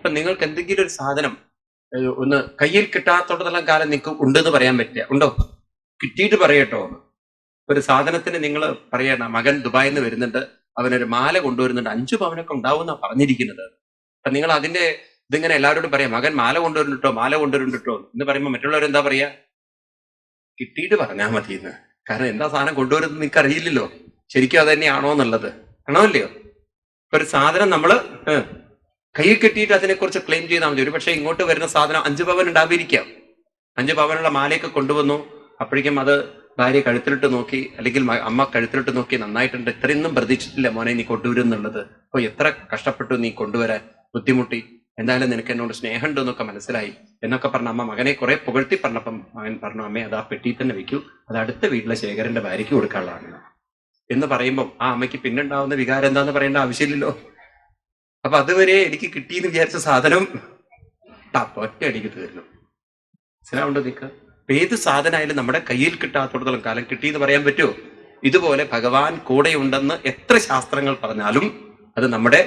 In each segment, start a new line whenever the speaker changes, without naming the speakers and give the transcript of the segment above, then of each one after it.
ഇപ്പൊ നിങ്ങൾക്ക് എന്തെങ്കിലും ഒരു സാധനം ഒന്ന് കയ്യിൽ കിട്ടാത്തോടത്തോളം കാലം നിങ്ങൾക്ക് ഉണ്ടെന്ന് പറയാൻ പറ്റില്ല ഉണ്ടോ? കിട്ടിയിട്ട് പറയട്ടോ. ഒരു സാധനത്തിന് നിങ്ങൾ പറയണ മകൻ ദുബായിൽ നിന്ന് വരുന്നുണ്ട് അവനൊരു മാല കൊണ്ടുവരുന്നുണ്ട് അഞ്ചു പവനൊക്കെ ഉണ്ടാവും പറഞ്ഞിരിക്കുന്നത്. അപ്പൊ നിങ്ങൾ അതിന്റെ ഇതിങ്ങനെ എല്ലാവരോടും പറയാം മകൻ മാല കൊണ്ടുവരുന്നുട്ടോ മാല കൊണ്ടുവരുന്നുട്ടോ എന്ന് പറയുമ്പോൾ മറ്റുള്ളവർ എന്താ പറയാ? കിട്ടിയിട്ട് പറഞ്ഞാൽ മതി എന്ന് കാരണം എന്താ സാധനം കൊണ്ടുവരുന്നത് നിങ്ങൾക്ക് അറിയില്ലല്ലോ ശരിക്കും അത് തന്നെയാണോ എന്നുള്ളത്. ആണോ അല്ലയോ ഒരു സാധനം നമ്മൾ കയ്യിൽ കെട്ടിയിട്ട് അതിനെക്കുറിച്ച് ക്ലെയിം ചെയ്താൽ മതി. ഒരു പക്ഷേ ഇങ്ങോട്ട് വരുന്ന സാധനം അഞ്ച് പവൻ ഉണ്ടാവിരിക്കാം. അഞ്ച് പവനുള്ള മാലയൊക്കെ കൊണ്ടുവന്നു. അപ്പോഴേക്കും അത് ഭാര്യ കഴുത്തിലിട്ട് നോക്കി അല്ലെങ്കിൽ അമ്മ കഴുത്തിലിട്ട് നോക്കി നന്നായിട്ടുണ്ട്. ഇത്രയൊന്നും പ്രതീക്ഷിച്ചില്ല മോനെ നീ കൊണ്ടുവരും എന്നുള്ളത്. അപ്പൊ എത്ര കഷ്ടപ്പെട്ടു നീ കൊണ്ടുവരാൻ. ബുദ്ധിമുട്ടി. എന്തായാലും നിനക്ക് എന്നോട് സ്നേഹമുണ്ട് എന്നൊക്കെ മനസ്സിലായി. എന്നൊക്കെ പറഞ്ഞ അമ്മ മകനെ കുറെ പുകഴ്ത്തി പറഞ്ഞപ്പം മകൻ പറഞ്ഞു അമ്മേ അത് ആ പെട്ടി തന്നെ വെക്കൂ. അത് അടുത്ത വീട്ടിലെ ശേഖരന്റെ ഭാര്യയ്ക്ക് കൊടുക്കാനുള്ളതാണ്. എന്ന് പറയുമ്പോൾ ആ അമ്മയ്ക്ക് പിന്നുണ്ടാവുന്ന വികാരം എന്താന്ന് പറയേണ്ട ആവശ്യമില്ലല്ലോ. അപ്പൊ അതുവരെ എനിക്ക് കിട്ടിയെന്ന് വിചാരിച്ച സാധനം ടപ്പ് ഒറ്റ അടിക്ക് തീർന്നു. മനസ്സിലാവുണ്ടോ നിൽക്കുക അപ്പൊ ഏത് സാധനമായാലും നമ്മുടെ കയ്യിൽ കിട്ടാത്തടത്തോളം കാലം കിട്ടിയെന്ന് പറയാൻ പറ്റുമോ? ഇതുപോലെ ഭഗവാൻ കൂടെയുണ്ടെന്ന് എത്ര ശാസ്ത്രങ്ങൾ പറഞ്ഞാലും അത് നമ്മുടെ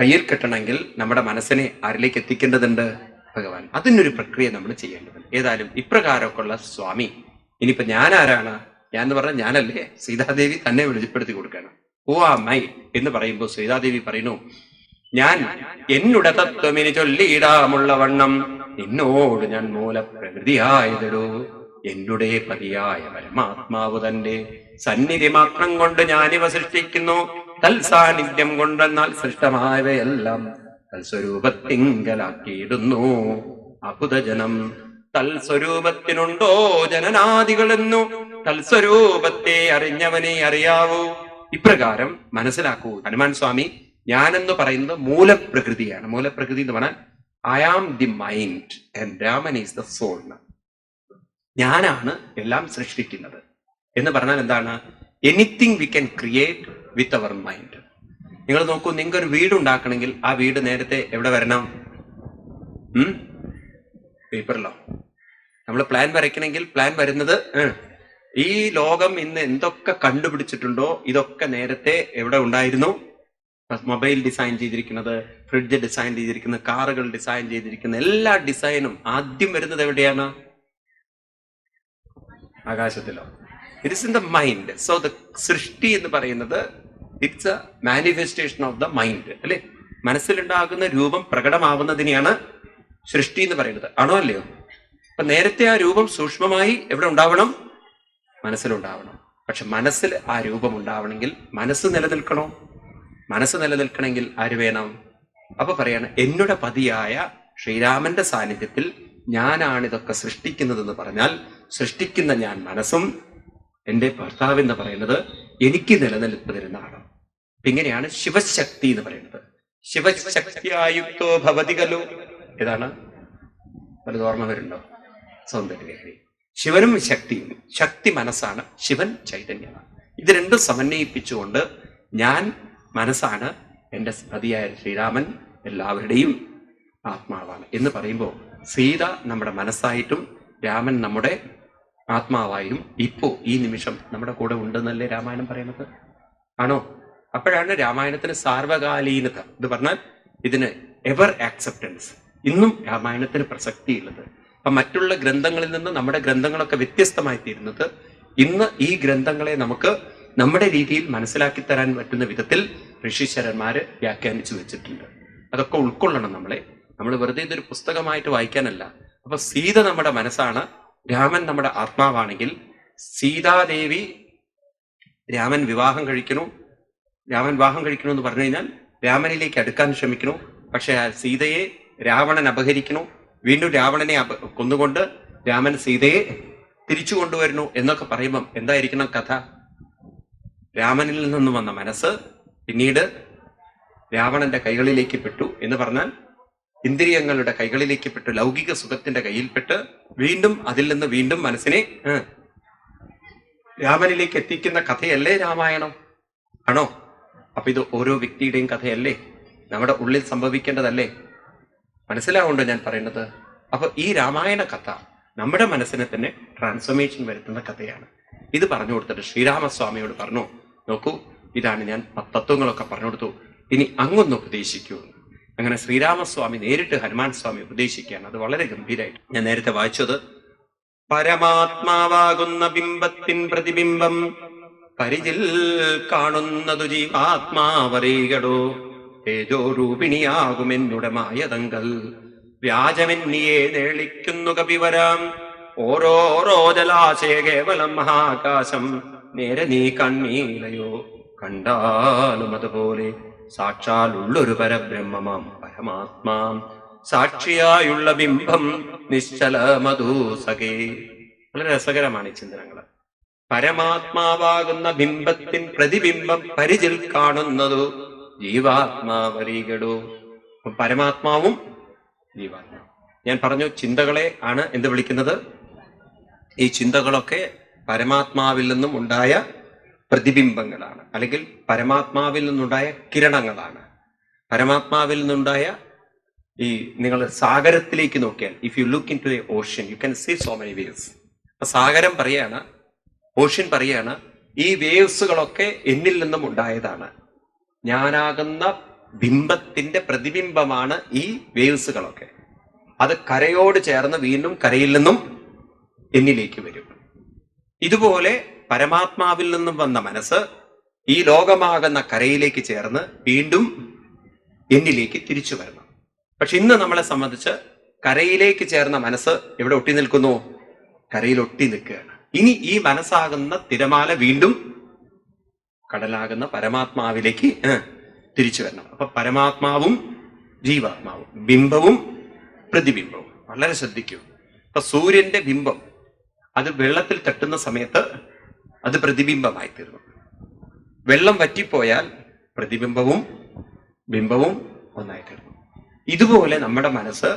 കയ്യിൽ കിട്ടണമെങ്കിൽ നമ്മുടെ മനസ്സിനെ ആരിലേക്ക് എത്തിക്കേണ്ടതുണ്ട്? ഭഗവാൻ. അതിനൊരു പ്രക്രിയ നമ്മൾ ചെയ്യേണ്ടതുണ്ട്. ഏതായാലും ഇപ്രകാരമൊക്കെയുള്ള സ്വാമി. ഇനിയിപ്പോ ഞാൻ ആരാണ് ഞാൻ എന്ന് പറഞ്ഞാൽ ഞാനല്ലേ? സീതാദേവി തന്നെ വെളിപ്പെടുത്തി കൊടുക്കണം ഓ എന്ന് പറയുമ്പോൾ സീതാദേവി പറയുന്നു ഞാൻ എന്നുടെ തത്വമിനി ചൊല്ലിയിടാമുള്ള വണ്ണം നിന്നോട് ഞാൻ മൂലപ്രകൃതിയായതടോ എന്നുടെ പതിയായ പരമാത്മാവ് തന്റെ സന്നിധി മാത്രം കൊണ്ട് ഞാനിവ സൃഷ്ടിക്കുന്നു. തൽസാന്നിധ്യം കൊണ്ടെന്നാൽ സൃഷ്ടമായവയെല്ലാം തൽസ്വരൂപത്തിങ്കലാക്കിയിടുന്നു അബുധജനം തൽസ്വരൂപത്തിനുണ്ടോ ജനനാദികളെന്നു? തൽസ്വരൂപത്തെ അറിഞ്ഞവനെ അറിയാവൂ. ഇപ്രകാരം മനസ്സിലാക്കൂ. ഹനുമാൻ സ്വാമി ഞാൻ എന്ന് പറയുന്നത് മൂലപ്രകൃതിയാണ്. മൂലപ്രകൃതി എന്ന് പറഞ്ഞാൽ I am the mind and Raman is the soul ഞാനാണ് എല്ലാം സൃഷ്ടിക്കുന്നത്. എന്ന് പറഞ്ഞാൽ എന്താണ്? Anything we can create with our mind നിങ്ങൾ നോക്കൂ നിങ്ങൾക്ക് ഒരു വീട് ഉണ്ടാക്കണമെങ്കിൽ ആ വീട് നേരത്തെ എവിടെ വരണം? പേപ്പറിലോ? നമ്മൾ പ്ലാൻ വരയ്ക്കണമെങ്കിൽ പ്ലാൻ വരുന്നത് ഈ ലോകം ഇന്ന് എന്തൊക്കെ കണ്ടുപിടിച്ചിട്ടുണ്ടോ ഇതൊക്കെ നേരത്തെ എവിടെ ഉണ്ടായിരുന്നു? മൊബൈൽ ഡിസൈൻ ചെയ്തിരിക്കുന്നത് ഫ്രിഡ്ജ് ഡിസൈൻ ചെയ്തിരിക്കുന്നത് കാറുകൾ ഡിസൈൻ ചെയ്തിരിക്കുന്ന എല്ലാ ഡിസൈനും ആദ്യം വരുന്നത് എവിടെയാണ്? ആകാശത്തിലോ. It is in the mind so the സൃഷ്ടി എന്ന് പറയുന്നത് it's a manifestation of the mind അല്ലെ? മനസ്സിലുണ്ടാകുന്ന രൂപം പ്രകടമാവുന്നതിനെയാണ് സൃഷ്ടി എന്ന് പറയുന്നത്. ആണോ അല്ലയോ? അപ്പൊ നേരത്തെ ആ രൂപം സൂക്ഷ്മമായി എവിടെ ഉണ്ടാവണം? മനസ്സിലുണ്ടാവണം. പക്ഷെ മനസ്സിൽ ആ രൂപം ഉണ്ടാവണമെങ്കിൽ മനസ്സ് നിലനിൽക്കണോ? മനസ്സ് നിലനിൽക്കണമെങ്കിൽ ആര് വേണം? അപ്പൊ പറയാണ് എന്നുടെ പതിയായ ശ്രീരാമന്റെ സാന്നിധ്യത്തിൽ ഞാനാണ് ഇതൊക്കെ സൃഷ്ടിക്കുന്നതെന്ന് പറഞ്ഞാൽ സൃഷ്ടിക്കുന്ന ഞാൻ മനസ്സും എന്റെ ഭർത്താവ് എന്ന് പറയുന്നത് എനിക്ക് നിലനിൽപ്പ് തരുന്നതാണ് ഇങ്ങനെയാണ് ശിവശക്തി എന്ന് പറയുന്നത്. ശിവശക്തിയായുക്തോ ഭവതി കലു? ഏതാണ്? വലുതോർമ്മ വരുന്നുണ്ടോ? സൗന്ദര്യലഹരി ശിവനും ശക്തിയും ശക്തി മനസ്സാണ് ശിവൻ ചൈതന്യമാണ്. ഇത് രണ്ടും സമന്വയിപ്പിച്ചുകൊണ്ട് ഞാൻ മനസ്സാണ് എന്റെ സ്മൃതിയായ ശ്രീരാമൻ എല്ലാവരുടെയും ആത്മാവാണ് എന്ന് പറയുമ്പോൾ സീത നമ്മുടെ മനസ്സായിട്ടും രാമൻ നമ്മുടെ ആത്മാവായും ഇപ്പോ ഈ നിമിഷം നമ്മുടെ കൂടെ ഉണ്ടെന്നല്ലേ രാമായണം പറയുന്നത്? ആണോ? അപ്പോഴാണ് രാമായണത്തിന് സാർവകാലീനത. എന്ന് പറഞ്ഞാൽ ഇതിന് എവർ ആക്സെപ്റ്റൻസ്. ഇന്നും രാമായണത്തിന് പ്രസക്തിയുള്ളത്. അപ്പൊ മറ്റുള്ള ഗ്രന്ഥങ്ങളിൽ നിന്ന് നമ്മുടെ ഗ്രന്ഥങ്ങളൊക്കെ വ്യത്യസ്തമായി തീരുന്നത് ഇന്ന് ഈ ഗ്രന്ഥങ്ങളെ നമുക്ക് നമ്മുടെ രീതിയിൽ മനസ്സിലാക്കി തരാൻ പറ്റുന്ന വിധത്തിൽ ഋഷിശ്വരന്മാര് വ്യാഖ്യാനിച്ചു വെച്ചിട്ടുണ്ട്. അതൊക്കെ ഉൾക്കൊള്ളണം നമ്മളെ. നമ്മൾ വെറുതെ ഇതൊരു പുസ്തകമായിട്ട് വായിക്കാനല്ല. അപ്പൊ സീത നമ്മുടെ മനസ്സാണ്. രാമൻ നമ്മുടെ ആത്മാവാണെങ്കിൽ സീതാദേവി രാമൻ വിവാഹം കഴിക്കണു രാമൻ വിവാഹം കഴിക്കണു എന്ന് പറഞ്ഞു കഴിഞ്ഞാൽ രാമനിലേക്ക് അടുക്കാൻ ശ്രമിക്കണു പക്ഷെ സീതയെ രാവണൻ അപഹരിക്കണു വീണ്ടും രാവണനെ കൊന്നുകൊണ്ട് രാമൻ സീതയെ തിരിച്ചു കൊണ്ടുവരുന്നു എന്നൊക്കെ പറയുമ്പം എന്തായിരിക്കണം കഥ? രാമനിൽ നിന്നും വന്ന മനസ്സ് പിന്നീട് രാവണന്റെ കൈകളിലേക്ക് പെട്ടു എന്ന് പറഞ്ഞാൽ ഇന്ദ്രിയങ്ങളുടെ കൈകളിലേക്ക് പെട്ടു ലൗകിക സുഖത്തിന്റെ കയ്യിൽപ്പെട്ട് വീണ്ടും അതിൽ നിന്ന് വീണ്ടും മനസ്സിനെ രാമനിലേക്ക് എത്തിക്കുന്ന കഥയല്ലേ രാമായണം? ആണോ? അപ്പൊ ഇത് ഓരോ വ്യക്തിയുടെയും കഥയല്ലേ? നമ്മുടെ ഉള്ളിൽ സംഭവിക്കേണ്ടതല്ലേ? മനസ്സിലാവുണ്ടോ ഞാൻ പറയുന്നത്? അപ്പൊ ഈ രാമായണ കഥ നമ്മുടെ മനസ്സിനെ തന്നെ ട്രാൻസ്ഫോർമേഷൻ വരുത്തുന്ന കഥയാണ്. ഇത് പറഞ്ഞു കൊടുത്തിട്ട് ശ്രീരാമസ്വാമിയോട് പറഞ്ഞു നോക്കൂ ഇതാണ് ഞാൻ തത്വങ്ങളൊക്കെ പറഞ്ഞു കൊടുത്തു. ഇനി അങ്ങൊന്ന് ഉപദേശിക്കൂ. അങ്ങനെ ശ്രീരാമസ്വാമി നേരിട്ട് ഹനുമാൻ സ്വാമി ഉപദേശിക്കുകയാണ്. അത് വളരെ ഗംഭീരമായിട്ട് ഞാൻ നേരത്തെ വായിച്ചത്. പരമാത്മാവാകുന്ന ബിംബത്തിൻ പ്രതിബിംബം പരിചിൽ കാണുന്നതു ജീവാത്മാവറികടോ തേജോ രൂപിണിയാകുമെന്നുടെ മായതങ്കൽ. വ്യാജമെന്നിയെ നേളിക്കുന്നു കപിവരാം. ഓരോരോ ജലാശയ കേവലം മഹാകാശം. നേരെ നീ കണ്ണീലയോ കണ്ടാലും അതുപോലെ. സാക്ഷാൽ ഉള്ളൊരു പരബ്രഹ്മമാം പരമാത്മാം. സാക്ഷിയായുള്ള ബിംബം നിശ്ചല മധുസഖേ. വളരെ രസകരമാണ് ഈ ചിന്തനങ്ങൾ. പരമാത്മാവാകുന്ന ബിംബത്തിൻ പ്രതിബിംബം പരിചിൽ കാണുന്നതു ജീവാത്മാവരികടോ. പരമാത്മാവും ജീവാത്മാവും. ഞാൻ പറഞ്ഞു ചിന്തകളെ ആണ് എന്ത് വിളിക്കുന്നത്? ഈ ചിന്തകളൊക്കെ പരമാത്മാവിൽ നിന്നും ഉണ്ടായ പ്രതിബിംബങ്ങളാണ്. അല്ലെങ്കിൽ പരമാത്മാവിൽ നിന്നുണ്ടായ കിരണങ്ങളാണ്. പരമാത്മാവിൽ നിന്നുണ്ടായ ഈ നിങ്ങൾ സാഗരത്തിലേക്ക് നോക്കിയാൽ if you look into the ocean you can see so many waves സാഗരം പറയാണ് ഓഷ്യൻ പറയാണ് ഈ വേവ്സുകളൊക്കെ എന്നിൽ നിന്നും ഉണ്ടായതാണ്. ഞാനാകുന്ന ബിംബത്തിന്റെ പ്രതിബിംബമാണ് ഈ വേവ്സുകളൊക്കെ. അത് കരയോട് ചേർന്ന് വീണ്ടും കരയിൽ നിന്നും എന്നിലേക്ക് വരും. ഇതുപോലെ പരമാത്മാവിൽ നിന്നും വന്ന മനസ്സ് ഈ ലോകമാകുന്ന കരയിലേക്ക് ചേർന്ന് വീണ്ടും എന്നിലേക്ക് തിരിച്ചു വരണം. പക്ഷെ ഇന്ന് നമ്മളെ സംബന്ധിച്ച് കരയിലേക്ക് ചേർന്ന മനസ്സ് എവിടെ ഒട്ടി നിൽക്കുന്നു? കരയിൽ ഒട്ടി നിൽക്കുകയാണ്. ഇനി ഈ മനസ്സാകുന്ന തിരമാല വീണ്ടും കടലാകുന്ന പരമാത്മാവിലേക്ക് തിരിച്ചു വരണം. അപ്പൊ പരമാത്മാവും ജീവാത്മാവും ബിംബവും പ്രതിബിംബവും. വളരെ ശ്രദ്ധിക്കൂ. അപ്പൊ സൂര്യന്റെ ബിംബം അത് വെള്ളത്തിൽ തട്ടുന്ന സമയത്ത് അത് പ്രതിബിംബമായി തീർന്നു വെള്ളം വറ്റിപ്പോയാൽ പ്രതിബിംബവും ബിംബവും ഒന്നായി തീർന്നു ഇതുപോലെ നമ്മുടെ മനസ്സ്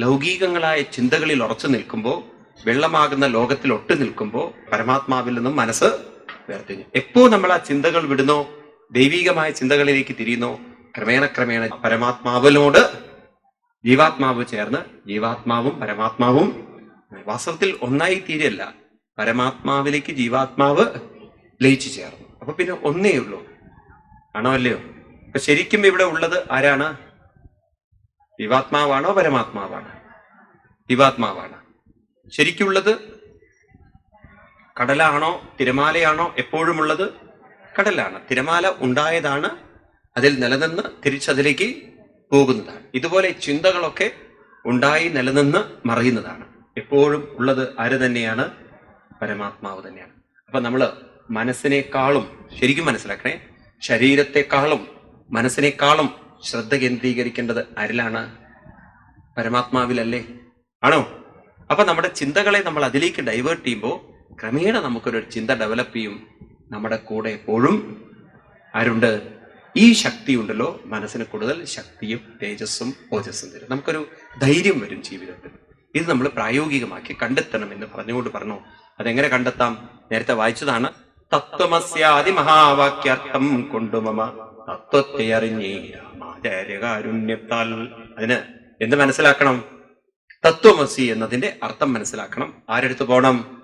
ലൗകികങ്ങളായ ചിന്തകളിൽ ഉറച്ചു നിൽക്കുമ്പോൾ വെള്ളമാകുന്ന ലോകത്തിൽ ഒട്ടു നിൽക്കുമ്പോൾ പരമാത്മാവിൽ നിന്നും മനസ്സ് വേർതിരിഞ്ഞു. എപ്പോ നമ്മൾ ആ ചിന്തകൾ വിടുന്നോ ദൈവികമായ ചിന്തകളിലേക്ക് തിരിയുന്നോ ക്രമേണ ക്രമേണ പരമാത്മാവിനോട് ജീവാത്മാവ് ചേർന്ന് ജീവാത്മാവും പരമാത്മാവും വാസ്തവത്തിൽ ഒന്നായി തീരല്ല. പരമാത്മാവിലേക്ക് ജീവാത്മാവ് ലയിച്ചു ചേർന്നു. അപ്പൊ പിന്നെ ഒന്നേ ഉള്ളൂ. ആണോ അല്ലയോ? അപ്പൊ ശരിക്കും ഇവിടെ ഉള്ളത് ആരാണ്? ജീവാത്മാവാണോ പരമാത്മാവാണ്? ജീവാത്മാവാണ്. ശരിക്കുള്ളത് കടലാണോ തിരമാലയാണോ എപ്പോഴും ഉള്ളത് കടലാണ്. തിരമാല ഉണ്ടായതാണ് അതിൽ നിലനിന്ന് തിരിച്ചതിലേക്ക് പോകുന്നതാണ്. ഇതുപോലെ ചിന്തകളൊക്കെ ഉണ്ടായി നിലനിന്ന് മറയുന്നതാണ്. എപ്പോഴും ഉള്ളത് ആര് തന്നെയാണ്? പരമാത്മാവ് തന്നെയാണ്. അപ്പൊ നമ്മൾ മനസ്സിനേക്കാളും ശരിക്കും മനസ്സിലാക്കണേ ശരീരത്തെക്കാളും മനസ്സിനേക്കാളും ശ്രദ്ധ കേന്ദ്രീകരിക്കേണ്ടത് ആരിലാണ്? പരമാത്മാവിലല്ലേ? ആണോ? അപ്പൊ നമ്മുടെ ചിന്തകളെ നമ്മൾ അതിലേക്ക് ഡൈവേർട്ട് ചെയ്യുമ്പോൾ ക്രമേണ നമുക്കൊരു ചിന്ത ഡെവലപ്പ് ചെയ്യും. നമ്മുടെ കൂടെ എപ്പോഴും ആരുണ്ട്? ഈ ശക്തി ഉണ്ടല്ലോ. മനസ്സിന് കൂടുതൽ ശക്തിയും തേജസ്സും ഓജസ്സും തരും. നമുക്കൊരു ധൈര്യം വരും ജീവിതത്തിൽ. ഇത് നമ്മൾ പ്രായോഗികമാക്കി കണ്ടെത്തണം എന്ന് പറഞ്ഞുകൊണ്ട് പറഞ്ഞു. അതെങ്ങനെ കണ്ടെത്താം? നേരത്തെ വായിച്ചതാണ്. തത്വമസ്യാദി മഹാവാക്യാർത്ഥം കൊണ്ടുമമ തത്വത്തെ അറിഞ്ഞേ രാമാചാര്യകാരുണ്യത്താൽ അതിന് എന്ത് മനസ്സിലാക്കണം? തത്വമസി എന്നതിന്റെ അർത്ഥം മനസ്സിലാക്കണം. ആരെടുത്ത് പോണം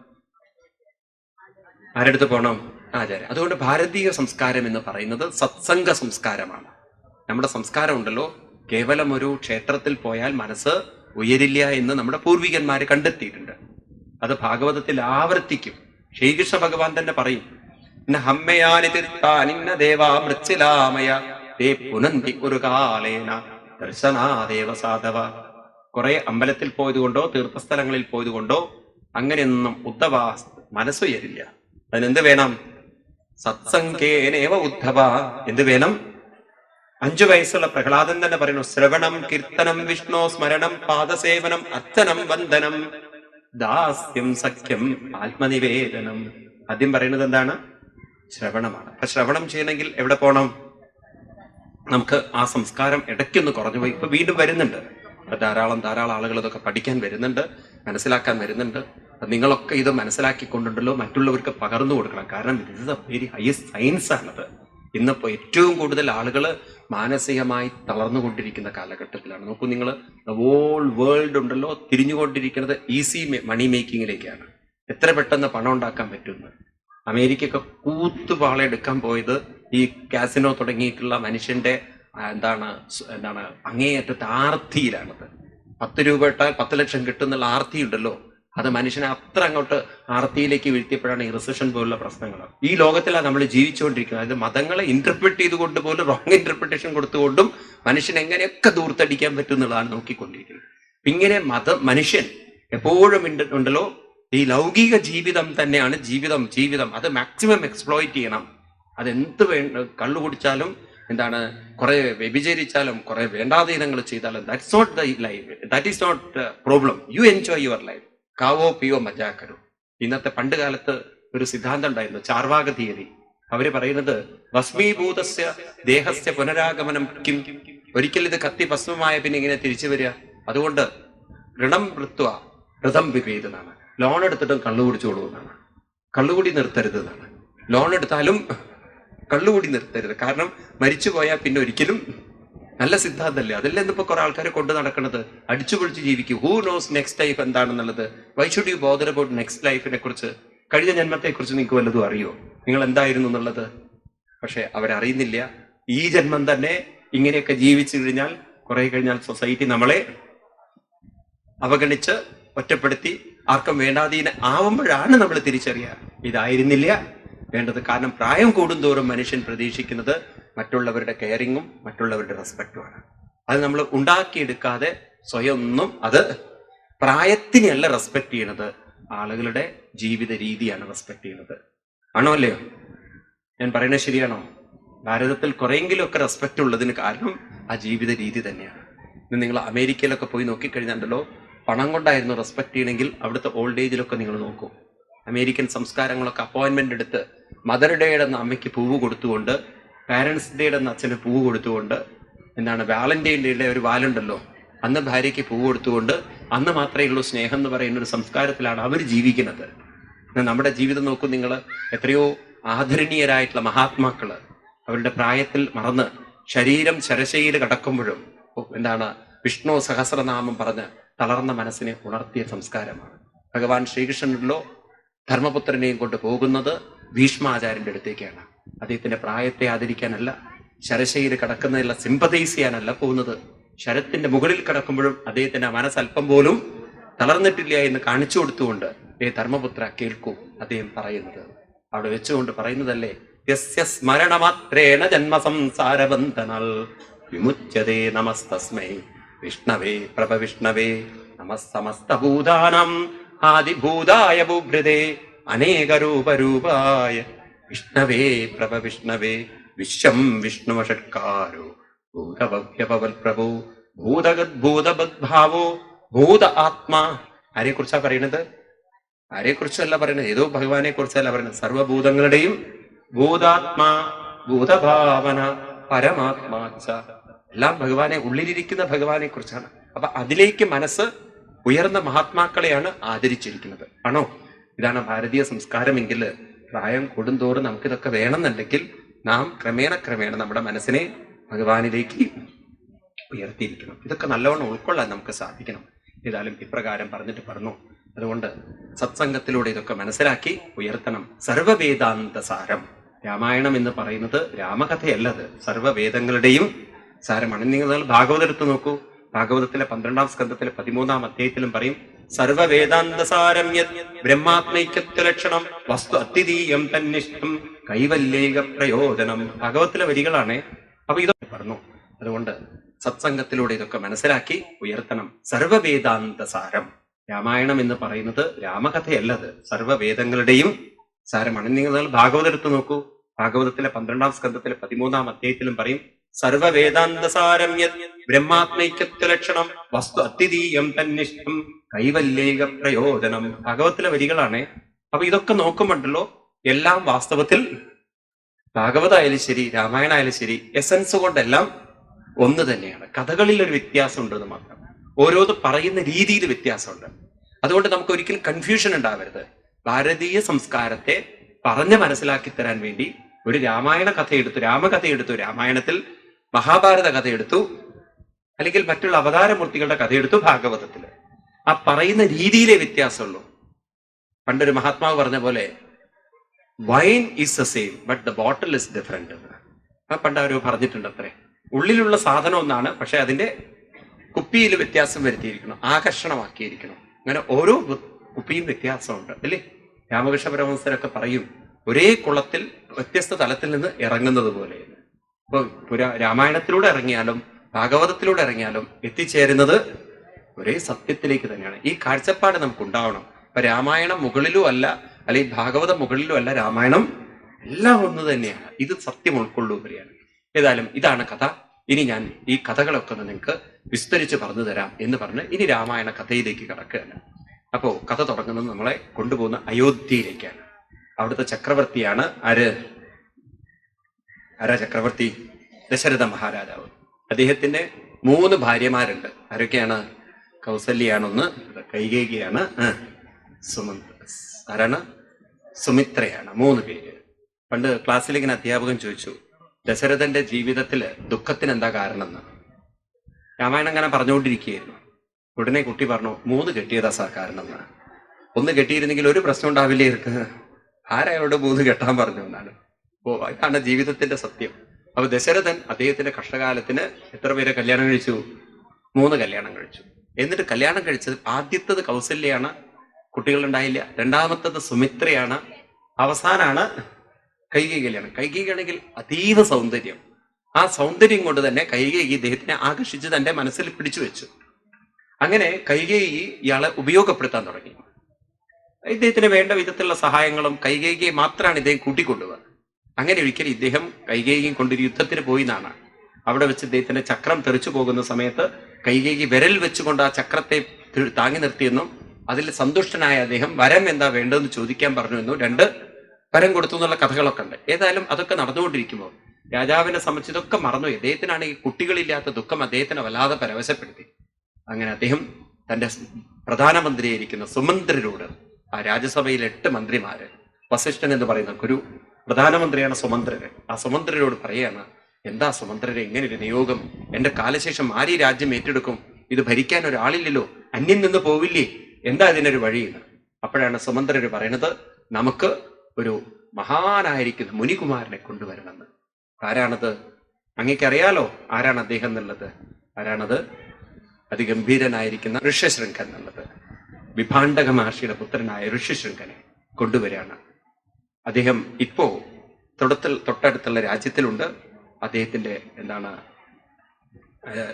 ആരെടുത്ത് പോകണം ആചാര്യ അതുകൊണ്ട് ഭാരതീയ സംസ്കാരം എന്ന് പറയുന്നത് സത്സംഗ സംസ്കാരമാണ്. നമ്മുടെ സംസ്കാരം ഉണ്ടല്ലോ. കേവലം ഒരു ക്ഷേത്രത്തിൽ പോയാൽ മനസ്സ് ഉയരില്ല എന്ന് നമ്മുടെ പൂർവികന്മാർ കണ്ടെത്തിയിട്ടുണ്ട്. അത് ഭാഗവതത്തിൽ ആവർത്തിക്കും. ശ്രീകൃഷ്ണ ഭഗവാൻ തന്നെ പറയും "ന ഹമ്മയാനി തീർത്ഥാനിന്ന ദേവാ മൃച്ചിലാമയ ദേ പുനന്തി ഒരു കാലേന സാധവ. കുറെ അമ്പലത്തിൽ പോയതുകൊണ്ടോ തീർത്ഥസ്ഥലങ്ങളിൽ പോയതുകൊണ്ടോ അങ്ങനെയൊന്നും ഉദ്ധവാ മനസ്സുയരില്ല അതിനെന്ത് വേണം? സത്സംഗേനേവ ഉദ്ധവ. എന്ത് വേണം? അഞ്ചു വയസ്സുള്ള പ്രഹ്ലാദൻ തന്നെ പറയുന്നു ശ്രവണം കീർത്തനം വിഷ്ണു സ്മരണം പാദസേവനം അർച്ചനം വന്ദനം ദാസ്യം സഖ്യം ആത്മനിവേദനം. ആദ്യം പറയുന്നത് എന്താണ്? ശ്രവണമാണ്. അപ്പൊ ശ്രവണം ചെയ്യണമെങ്കിൽ എവിടെ പോണം? നമുക്ക് ആ സംസ്കാരം ഇടയ്ക്കൊന്ന് കുറഞ്ഞു പോയി. ഇപ്പൊ വീണ്ടും വരുന്നുണ്ട്. ധാരാളം ധാരാളം ആളുകൾ ഇതൊക്കെ പഠിക്കാൻ വരുന്നുണ്ട് മനസ്സിലാക്കാൻ വരുന്നുണ്ട്. നിങ്ങളൊക്കെ ഇത് മനസ്സിലാക്കിക്കൊണ്ടുണ്ടല്ലോ മറ്റുള്ളവർക്ക് പകർന്നു കൊടുക്കണം. കാരണം ഇത് വെരി ഹയസ്റ്റ് സയൻസ് ആണത്. ഇന്നിപ്പോൾ ഏറ്റവും കൂടുതൽ ആളുകൾ മാനസികമായി തളർന്നുകൊണ്ടിരിക്കുന്ന കാലഘട്ടത്തിലാണ്. നോക്കൂ നിങ്ങൾ ഹോൾ വേൾഡ് ഉണ്ടല്ലോ തിരിഞ്ഞുകൊണ്ടിരിക്കുന്നത് ഈസി മണി മേക്കിങ്ങിലേക്കാണ് എത്ര പെട്ടെന്ന് പണം ഉണ്ടാക്കാൻ പറ്റുമെന്ന്. അമേരിക്കയൊക്കെ കൂത്തുപാളെടുക്കാൻ പോയത് ഈ കാസിനോ തുടങ്ങിയിട്ടുള്ള മനുഷ്യന്റെ എന്താണ് എന്താണ് അങ്ങേയറ്റത്തെ ആർത്തിയിലാണത്. പത്ത് രൂപ ഇട്ടാൽ പത്ത് ലക്ഷം കിട്ടുന്നുള്ള ആർത്തി ഉണ്ടല്ലോ അത് മനുഷ്യനെ അത്ര അങ്ങോട്ട് ആർത്തിയിലേക്ക് വീഴ്ത്തിയപ്പോഴാണ് ഈ റിസഷൻ പോലുള്ള പ്രശ്നങ്ങൾ. ഈ ലോകത്തിലാണ് നമ്മൾ ജീവിച്ചുകൊണ്ടിരിക്കുന്നത്. അതായത് മതങ്ങളെ ഇന്റർപ്രിറ്റ് ചെയ്തുകൊണ്ട് പോലും റോങ് ഇന്റർപ്രിട്ടേഷൻ കൊടുത്തുകൊണ്ടും മനുഷ്യൻ എങ്ങനെയൊക്കെ ദൂർത്തടിക്കാൻ പറ്റും എന്നുള്ളതാണ് നോക്കിക്കൊണ്ടിരിക്കുന്നത്. ഇങ്ങനെ മതം മനുഷ്യൻ എപ്പോഴും ഉണ്ടല്ലോ. ഈ ലൗകിക ജീവിതം തന്നെയാണ് ജീവിതം ജീവിതം. അത് മാക്സിമം എക്സ്പ്ലോയിറ്റ് ചെയ്യണം. അതെന്ത് വേ കള്ളു കുടിച്ചാലും എന്താണ് കുറെ വ്യഭിചരിച്ചാലും കുറെ വേണ്ടാതീനങ്ങൾ ചെയ്താലും that's not the life that is not problem you enjoy your life കാവോ പിയോ മജാക്കരോ ഇന്നത്തെ പണ്ട് കാലത്ത് ഒരു സിദ്ധാന്തം ഉണ്ടായിരുന്നു ചാർവാക തീയതി അവർ പറയുന്നത് ഭസ്മീഭൂതസ്യ ദേഹസ്യ പുനരാഗമനം കിം. ഒരിക്കൽ ഇത് കത്തി ഭസ്മമായ പിന്നെ ഇങ്ങനെ തിരിച്ചു വരിക. അതുകൊണ്ട് ഋണം വൃത്വ ഋതം വിപേതെന്നാണ് ലോൺ എടുത്തിട്ടും കള്ളു കുടിച്ചോളൂ എന്നാണ് കള്ളുകൂടി നിർത്തരുത് എന്നാണ്. ലോൺ എടുത്താലും കള്ളുകൂടി നിർത്തരുത്. കാരണം മരിച്ചു പോയാൽ പിന്നെ ഒരിക്കലും നല്ല സിദ്ധാന്തമല്ലേ അതല്ലേ ഇന്നിപ്പോ കുറെ ആൾക്കാരെ കൊണ്ട് നടക്കുന്നത് അടിച്ചു പൊളിച്ച് ജീവിക്കും. ഹൂ നോസ് നെക്സ്റ്റ് ലൈഫ് എന്താണെന്നുള്ളത്? Why should you bother about next ലൈഫിനെ കുറിച്ച്? കഴിഞ്ഞ ജന്മത്തെ കുറിച്ച് നിങ്ങൾക്ക് വല്ലതും അറിയോ? നിങ്ങൾ എന്തായിരുന്നു എന്നുള്ളത്? പക്ഷെ അവരറിയുന്നില്ല. ഈ ജന്മം തന്നെ ഇങ്ങനെയൊക്കെ ജീവിച്ചു കഴിഞ്ഞാൽ കുറെ കഴിഞ്ഞാൽ സൊസൈറ്റി നമ്മളെ അവഗണിച്ച് ഒറ്റപ്പെടുത്തി ആർക്കും വേണ്ടാതീന ആവുമ്പോഴാണ് നമ്മൾ തിരിച്ചറിയുക. ഇതായിരുന്നില്ല. വേണ്ടത് കാരണം പ്രായം കൂടുന്തോറും മനുഷ്യൻ പ്രതീക്ഷിക്കുന്നത് മറ്റുള്ളവരുടെ കെയറിങ്ങും മറ്റുള്ളവരുടെ റെസ്പെക്റ്റുമാണ് അത് നമ്മൾ ഉണ്ടാക്കിയെടുക്കാതെ സ്വയം അത് പ്രായത്തിനെയല്ല റെസ്പെക്ട് ചെയ്യണത്. ആളുകളുടെ ജീവിത രീതിയാണ് റെസ്പെക്ട് ചെയ്യുന്നത് ആണോ അല്ലയോ? ഞാൻ പറയുന്നത് ശരിയാണോ? ഭാരതത്തിൽ കുറെയെങ്കിലും റെസ്പെക്റ്റ് ഉള്ളതിന് കാരണം ആ ജീവിത രീതി തന്നെയാണ്. ഇന്ന് നിങ്ങൾ അമേരിക്കയിലൊക്കെ പോയി നോക്കിക്കഴിഞ്ഞാണ്ടല്ലോ പണം കൊണ്ടായിരുന്നു റെസ്പെക്ട് ചെയ്യണമെങ്കിൽ അവിടുത്തെ ഓൾഡ് ഏജിലൊക്കെ നിങ്ങൾ നോക്കൂ. അമേരിക്കൻ സംസ്കാരങ്ങളൊക്കെ അപ്പോയിന്റ്മെന്റ് എടുത്ത് മദർ ഡേയുടെ അമ്മയ്ക്ക് പൂവ് കൊടുത്തുകൊണ്ട് പാരന്റ്സ് ഡേയുടെ അന്ന് അച്ഛന് പൂവ് കൊടുത്തുകൊണ്ട് എന്താണ് വാലന്റൈൻ ഡേയുടെ ഒരു വാലുണ്ടല്ലോ. അന്ന് ഭാര്യയ്ക്ക് പൂവ് കൊടുത്തുകൊണ്ട് അന്ന് മാത്രമേ ഉള്ളൂ സ്നേഹം എന്ന് പറയുന്ന ഒരു സംസ്കാരത്തിലാണ് അവർ ജീവിക്കുന്നത്. നമ്മുടെ ജീവിതം നോക്കൂ നിങ്ങൾ എത്രയോ ആദരണീയരായിട്ടുള്ള മഹാത്മാക്കൾ അവരുടെ പ്രായത്തിൽ മറന്ന് ശരീരം ശരശയിൽ കടക്കുമ്പോഴും എന്താണ് വിഷ്ണു സഹസ്രനാമം പറഞ്ഞ് തളർന്ന മനസ്സിനെ ഉണർത്തിയ സംസ്കാരമാണ്. ഭഗവാൻ ശ്രീകൃഷ്ണനിലോ ധർമ്മപുത്രനെയും കൊണ്ട് പോകുന്നത് ഭീഷ്മാചാര്യന്റെ അടുത്തേക്കാണ്. അദ്ദേഹത്തിന്റെ പ്രായത്തെ ആദരിക്കാനല്ല ശരശയിൽ കടക്കുന്നതിലുള്ള സിമ്പതൈസ് ചെയ്യാനല്ല പോകുന്നത്. ശരത്തിന്റെ മുകളിൽ കിടക്കുമ്പോഴും അദ്ദേഹത്തിന്റെ മനസ്സല്പം പോലും തളർന്നിട്ടില്ല എന്ന് കാണിച്ചു കൊടുത്തുകൊണ്ട് ഏ ധർമ്മപുത്ര കേൾക്കൂ അദ്ദേഹം പറയുന്നത്. അവിടെ വെച്ചുകൊണ്ട് പറയുന്നതല്ലേ യസ്യ സ്മരണമാത്രേണ ജന്മസംസാരബന്ധനൽ വിമുച്യതേ നമസ്തസ്മൈ. വിഷ്ണവേ പ്രഭ വിഷ്ണവേ നമസ്സമസ്തഭൂതാനം ആദിഭൂതായ ബുഭൃതേ അനേകരൂപരൂപായ വിഷ്ണവേ പ്രഭ വിഷ്ണവേ വിശ്വം വിഷ്ണുവഷട്കാരോ ഭൂതഭവ്യപവൽ പ്രഭു ഭൂതഗദ്ഭൂതബദ്ഭാവോ ഭൂത ആത്മാ. ആരെ കുറിച്ചാ പറയുന്നത് ആരെ കുറിച്ചല്ല പറയുന്നത് ഏതോ ഭഗവാനെ കുറിച്ചല്ല പറയുന്നത് സർവഭൂതങ്ങളുടെയും ഭൂതാത്മാ ഭൂതഭാവന പരമാത്മാച്ച എല്ലാം ഭഗവാനെ ഉള്ളിലിരിക്കുന്ന ഭഗവാനെ കുറിച്ചാണ് അപ്പൊ അതിലേക്ക് മനസ്സ് ഉയർന്ന മഹാത്മാക്കളെയാണ് ആദരിച്ചിരിക്കുന്നത്. ആണോ? ഇതാണ് ഭാരതീയ സംസ്കാരമെങ്കിൽ പ്രായം കൂടുന്തോറും നമുക്കിതൊക്കെ വേണമെന്നുണ്ടെങ്കിൽ നാം ക്രമേണ ക്രമേണ നമ്മുടെ മനസ്സിനെ ഭഗവാനിലേക്ക് ഉയർത്തിയിരിക്കണം. ഇതൊക്കെ നല്ലവണ്ണം ഉൾക്കൊള്ളാൻ നമുക്ക് സാധിക്കണം. ഏതായാലും ഇപ്രകാരം പറഞ്ഞിട്ട് പറഞ്ഞു. അതുകൊണ്ട് സത്സംഗത്തിലൂടെ ഇതൊക്കെ മനസ്സിലാക്കി ഉയർത്തണം. സർവവേദാന്ത സാരം രാമായണം എന്ന് പറയുന്നത് രാമകഥയല്ലത് സർവവേദങ്ങളുടെയും സാരമാണ്. നിങ്ങൾ ഭാഗവതം എടുത്തു നോക്കൂ. ഭാഗവതത്തിലെ പന്ത്രണ്ടാം സ്കന്ധത്തിലെ പതിമൂന്നാം അധ്യായത്തിലും പറയും സർവവേദാന്ത സാരം യത് ബ്രഹ്മാത്മൈക്യത്വ ലക്ഷണം വസ്തു അത്യതീയം തന്നിഷ്ടം കൈവല്യേക പ്രയോജനം. ഭഗവത്തിലെ വരികളാണ്. അപ്പൊ ഇതൊക്കെ പറഞ്ഞു. അതുകൊണ്ട് സത്സംഗത്തിലൂടെ ഇതൊക്കെ മനസ്സിലാക്കി ഉയർത്തണം. സർവവേദാന്തസാരം. രാമായണം എന്ന് പറയുന്നത് രാമകഥയല്ലത്. സർവവേദങ്ങളുടെയും സാരമാണ്. നിങ്ങൾ ഭാഗവതം എടുത്തു നോക്കൂ. ഭാഗവതത്തിലെ പന്ത്രണ്ടാം സ്കന്ധത്തിലെ പതിമൂന്നാം അധ്യായത്തിലും പറയും സർവവേദാന്ത ബ്രഹ്മാത്മൈക്യത്വലക്ഷണം യത് ബ്രഹ്മാത്മൈക്യത്വ ലക്ഷണം വസ്തു അത്യതീയം തന്നിഷ്ടം കൈവല്യേക പ്രയോജനം. ഭാഗവത്തിലെ വരികളാണ്. അപ്പൊ ഇതൊക്കെ നോക്കുമ്പോണ്ടല്ലോ എല്ലാം വാസ്തവത്തിൽ ഭാഗവതായാലും ശരി രാമായണായാലും ശരി എസൻസ് കൊണ്ടെല്ലാം ഒന്ന് തന്നെയാണ്. കഥകളിൽ ഒരു വ്യത്യാസം ഉണ്ടെന്ന് മാത്രം. ഓരോന്ന് പറയുന്ന രീതിയിൽ വ്യത്യാസമുണ്ട്. അതുകൊണ്ട് നമുക്ക് ഒരിക്കലും കൺഫ്യൂഷൻ ഉണ്ടാവരുത്. ഭാരതീയ സംസ്കാരത്തെ പറഞ്ഞ് മനസ്സിലാക്കി തരാൻ വേണ്ടി ഒരു രാമായണ കഥയെടുത്തു രാമകഥയെടുത്തു രാമകഥ രാമായണത്തിൽ മഹാഭാരത കഥ എടുത്തു അല്ലെങ്കിൽ മറ്റുള്ള അവതാരമൂർത്തികളുടെ കഥ എടുത്തു ഭാഗവതത്തിൽ ആ പറയുന്ന രീതിയിലെ വ്യത്യാസമുള്ളൂ. പണ്ടൊരു മഹാത്മാവ് പറഞ്ഞ പോലെ wine is the same but the bottle is different ആ പണ്ട് അവർ പറഞ്ഞിട്ടുണ്ട് അത്രേ ഉള്ളിലുള്ള സാധനം ഒന്നാണ് പക്ഷെ അതിന്റെ കുപ്പിയിൽ വ്യത്യാസം വരുത്തിയിരിക്കണം ആകർഷണമാക്കിയിരിക്കണം. അങ്ങനെ ഓരോ കുപ്പിയും വ്യത്യാസമുണ്ട് അല്ലേ? രാമകൃഷ്ണ പരമഹംസരൊക്കെ പറയും ഒരേ കുളത്തിൽ വ്യത്യസ്ത തലത്തിൽ നിന്ന് ഇറങ്ങുന്നത് പോലെ. ഇപ്പൊ പുരാ രാമായണത്തിലൂടെ ഇറങ്ങിയാലും ഭാഗവതത്തിലൂടെ ഇറങ്ങിയാലും എത്തിച്ചേരുന്നത് ഒരേ സത്യത്തിലേക്ക് തന്നെയാണ്. ഈ കാഴ്ചപ്പാട് നമുക്ക് ഉണ്ടാവണം ഇപ്പൊ രാമായണം മുകളിലും അല്ല അല്ലെങ്കിൽ ഭാഗവതം മുകളിലും അല്ല രാമായണം എല്ലാം ഒന്ന് തന്നെയാണ്. ഇത് സത്യം ഉൾക്കൊള്ളുകയാണ് ഏതായാലും ഇതാണ് കഥ. ഇനി ഞാൻ ഈ കഥകളൊക്കെ ഒന്ന് നിങ്ങൾക്ക് വിസ്തരിച്ച് പറഞ്ഞു തരാം എന്ന് പറഞ്ഞ് ഇനി രാമായണ കഥയിലേക്ക് കടക്കുകയാണ്. അപ്പോ കഥ തുടങ്ങുന്നത് നമ്മളെ കൊണ്ടുപോകുന്ന അയോധ്യയിലേക്കാണ്. അവിടുത്തെ ചക്രവർത്തിയാണ് ആര്? ആരാ ചക്രവർത്തി ദശരഥ മഹാരാജാവ്. അദ്ദേഹത്തിന്റെ മൂന്ന് ഭാര്യമാരുണ്ട്. ആരൊക്കെയാണ്? കൗസല്യാണൊന്ന് കൈകേകിയാണ് സുമന്ത് ആരാണ് സുമിത്രയാണ് മൂന്ന് പേര്. പണ്ട് ക്ലാസ്സിലിങ്ങനെ അധ്യാപകൻ ചോദിച്ചു ദശരഥന്റെ ജീവിതത്തിൽ ദുഃഖത്തിന് എന്താ കാരണം എന്ന് രാമായണം അങ്ങനെ പറഞ്ഞുകൊണ്ടിരിക്കുകയായിരുന്നു. ഉടനെ കുട്ടി പറഞ്ഞു മൂന്ന് കെട്ടിയതാ സാർ കാരണം എന്ന് ഒന്ന് കെട്ടിയിരുന്നെങ്കിൽ ഒരു പ്രശ്നം ഉണ്ടാവില്ലേ ഇവർക്ക്? ആരായോട് മൂന്ന് കെട്ടാൻ പറഞ്ഞു എന്നാണ് അതാണ് ജീവിതത്തിന്റെ സത്യം. അപ്പൊ ദശരഥൻ അദ്ദേഹത്തിന്റെ കഷ്ടകാലത്തിന് എത്ര പേരെ കല്യാണം കഴിച്ചു? മൂന്ന് കല്യാണം കഴിച്ചു. എന്നിട്ട് കല്യാണം കഴിച്ചത് ആദ്യത്തത് കൗസല്യാണ്. കുട്ടികളുണ്ടായില്ല രണ്ടാമത്തത് സുമിത്രയാണ്. അവസാനാണ് കൈകൈ കല്യാണം. കൈകൈയാണെങ്കിൽ അതീവ സൗന്ദര്യം. ആ സൗന്ദര്യം കൊണ്ട് തന്നെ കൈകേയി ഇദ്ദേഹത്തിനെ ആകർഷിച്ച് തന്റെ മനസ്സിൽ പിടിച്ചു വെച്ചു. അങ്ങനെ കൈകേയി ഇയാളെ ഉപയോഗപ്പെടുത്താൻ തുടങ്ങി. ഇദ്ദേഹത്തിന് വേണ്ട വിധത്തിലുള്ള സഹായങ്ങളും കൈകേയിയെ മാത്രമാണ് ഇദ്ദേഹം കൂട്ടിക്കൊണ്ടുപോകുക അങ്ങനെ ഒരിക്കൽ ഇദ്ദേഹം കൈകേകി കൊണ്ടൊരു യുദ്ധത്തിന് പോയി എന്നാണ് അവിടെ വെച്ച് ഇദ്ദേഹത്തിന്റെ ചക്രം തെറിച്ചു പോകുന്ന സമയത്ത് കൈകേയി വിരൽ വെച്ചുകൊണ്ട് ആ ചക്രത്തെ താങ്ങി നിർത്തിയെന്നും അതിൽ സന്തുഷ്ടനായ അദ്ദേഹം വരം എന്താ വേണ്ടതെന്ന് ചോദിക്കാൻ പറഞ്ഞു എന്നും രണ്ട് വരം കൊടുത്തു എന്നുള്ള കഥകളൊക്കെ ഉണ്ട്. ഏതായാലും അതൊക്കെ നടന്നുകൊണ്ടിരിക്കുമ്പോൾ രാജാവിനെ സംബന്ധിച്ച് ഇതൊക്കെ മറന്നു അദ്ദേഹത്തിനാണ് ഈ കുട്ടികളില്ലാത്ത ദുഃഖം അദ്ദേഹത്തിനെ വല്ലാതെ പരവശപ്പെടുത്തി. അങ്ങനെ അദ്ദേഹം തന്റെ പ്രധാനമന്ത്രിയായിരിക്കുന്ന സുമന്ത്രരോട് ആ രാജ്യസഭയിൽ എട്ട് മന്ത്രിമാര് വസിഷ്ഠൻ എന്ന് പറയുന്ന ഒരു പ്രധാനമന്ത്രിയാണ് സുമന്ത്രര് ആ സുമന്ത്രരോട് പറയാണ് എന്താ സുമന്ത്രരെ ഇങ്ങനെ ഒരു നിയോഗം? എന്റെ കാലശേഷം ആര് ഈ രാജ്യം ഏറ്റെടുക്കും? ഇത് ഭരിക്കാൻ ഒരാളില്ലല്ലോ. അന്യം നിന്ന് പോവില്ലേ? എന്താ ഇതിനൊരു വഴിയെന്ന് അപ്പോഴാണ് സുമന്ത്രര് പറയുന്നത് നമുക്ക് ഒരു മഹാനായിരിക്കുന്ന മുനികുമാരനെ കൊണ്ടുവരണമെന്ന്. ആരാണത്? അങ്ങേക്കറിയാലോ ആരാണ് അദ്ദേഹം എന്നുള്ളത്? ആരാണത്? അതിഗംഭീരനായിരിക്കുന്ന ഋഷ്യശൃംഖൻ എന്നുള്ളത്. വിഭാണ്ഡക മഹർഷിയുടെ പുത്രനായ ഋഷ്യശൃംഖനെ കൊണ്ടുവരികയാണ്. അദ്ദേഹം ഇപ്പോ തൊടത്തിൽ തൊട്ടടുത്തുള്ള രാജ്യത്തിലുണ്ട്. അദ്ദേഹത്തിന്റെ എന്താണ്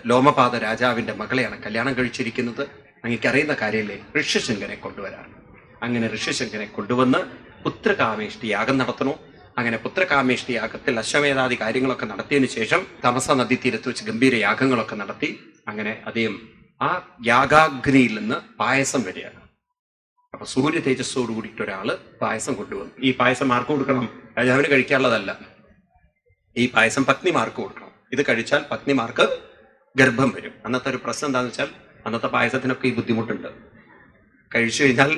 ലോമപാത രാജാവിന്റെ മകളെയാണ് കല്യാണം കഴിച്ചിരിക്കുന്നത്. അങ്ങേക്ക് അറിയുന്ന കാര്യമില്ലേ? ഋഷ്യശൃംഖനെ കൊണ്ടുവരാൻ. അങ്ങനെ ഋഷ്യശങ്കനെ കൊണ്ടുവന്ന് പുത്രകാമേഷ്ടി യാഗം നടത്തണോ? അങ്ങനെ പുത്രകാമേഷ്ടി യാഗത്തിൽ അശ്വമേധാദി കാര്യങ്ങളൊക്കെ നടത്തിയതിനു ശേഷം തമസ നദി തീരത്ത് വെച്ച് ഗംഭീര യാഗങ്ങളൊക്കെ നടത്തി അങ്ങനെ അദ്ദേഹം ആ യാഗാഗ്നിയിൽ നിന്ന് പായസം വരികയാണ്. അപ്പൊ സൂര്യ തേജസ്സോട് കൂടിയിട്ട് പായസം കൊണ്ടുവന്നു. ഈ പായസം ആർക്ക് കൊടുക്കണം? രാജാവിന് കഴിക്കാനുള്ളതല്ല. ഈ പായസം പത്നിമാർക്ക് കൊടുക്കണം. ഇത് കഴിച്ചാൽ പത്നിമാർക്ക് ഗർഭം വരും. അന്നത്തെ ഒരു പ്രശ്നം എന്താണെന്ന് വെച്ചാൽ അന്നത്തെ പായസത്തിനൊക്കെ ഈ ബുദ്ധിമുട്ടുണ്ട്. കഴിച്ചു കഴിഞ്ഞാൽ